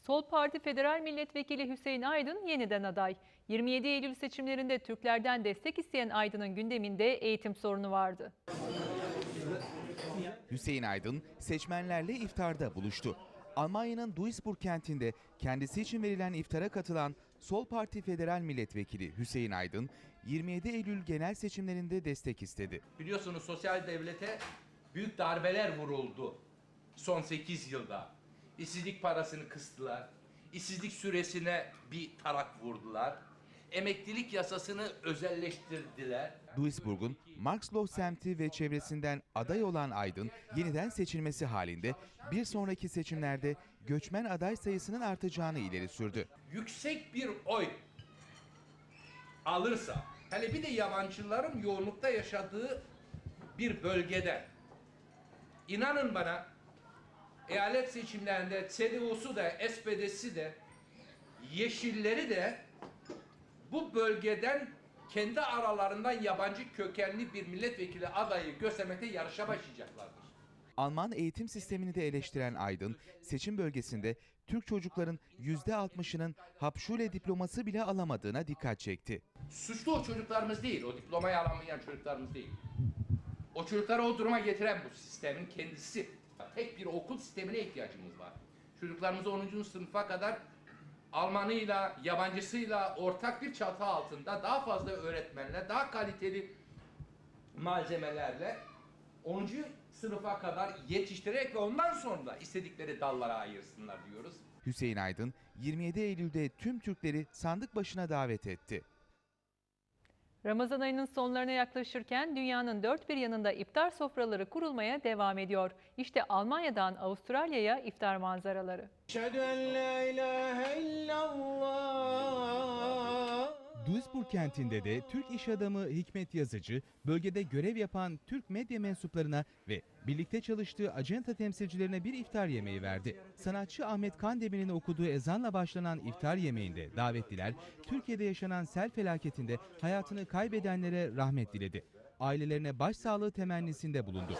Sol Parti Federal Milletvekili Hüseyin Aydın yeniden aday. 27 Eylül seçimlerinde Türklerden destek isteyen Aydın'ın gündeminde eğitim sorunu vardı. Hüseyin Aydın seçmenlerle iftarda buluştu. Almanya'nın Duisburg kentinde kendisi için verilen iftara katılan Sol Parti Federal Milletvekili Hüseyin Aydın 27 Eylül genel seçimlerinde destek istedi. Biliyorsunuz sosyal devlete büyük darbeler vuruldu son 8 yılda. İşsizlik parasını kıstılar. İşsizlik süresine bir tarak vurdular. Emeklilik yasasını özelleştirdiler. Duisburg'un Marxloh semti ve çevresinden aday olan Aydın yeniden seçilmesi halinde bir sonraki seçimlerde göçmen aday sayısının artacağını ileri sürdü. Yüksek bir oy alırsa, hele bir de yabancıların yoğunlukta yaşadığı bir bölgede, inanın bana eyalet seçimlerinde CDU'su da, SPD'si de, Yeşilleri de bu bölgeden kendi aralarından yabancı kökenli bir milletvekili adayı göstermekte yarışa başlayacaklardır. Alman eğitim sistemini de eleştiren Aydın, seçim bölgesinde Türk çocukların %60'ının Hapşule diploması bile alamadığına dikkat çekti. Suçlu o çocuklarımız değil, o diplomayı alamayan çocuklarımız değil. O çocukları o duruma getiren bu sistemin kendisi. Tek bir okul sistemine ihtiyacımız var. Çocuklarımızı 10. sınıfa kadar Almanıyla, yabancısıyla ortak bir çatı altında daha fazla öğretmenle, daha kaliteli malzemelerle 10. sınıfa kadar yetiştirerek ve ondan sonra istedikleri dallara ayırsınlar diyoruz. Hüseyin Aydın 27 Eylül'de tüm Türkleri sandık başına davet etti. Ramazan ayının sonlarına yaklaşırken dünyanın dört bir yanında iftar sofraları kurulmaya devam ediyor. İşte Almanya'dan Avustralya'ya iftar manzaraları. Şehadü en la ilahe illallah Duisburg kentinde de Türk iş adamı Hikmet Yazıcı, bölgede görev yapan Türk medya mensuplarına ve birlikte çalıştığı acenta temsilcilerine bir iftar yemeği verdi. Sanatçı Ahmet Kandemir'in okuduğu ezanla başlanan iftar yemeğinde davetliler, Türkiye'de yaşanan sel felaketinde hayatını kaybedenlere rahmet diledi. Ailelerine başsağlığı temennisinde bulundu.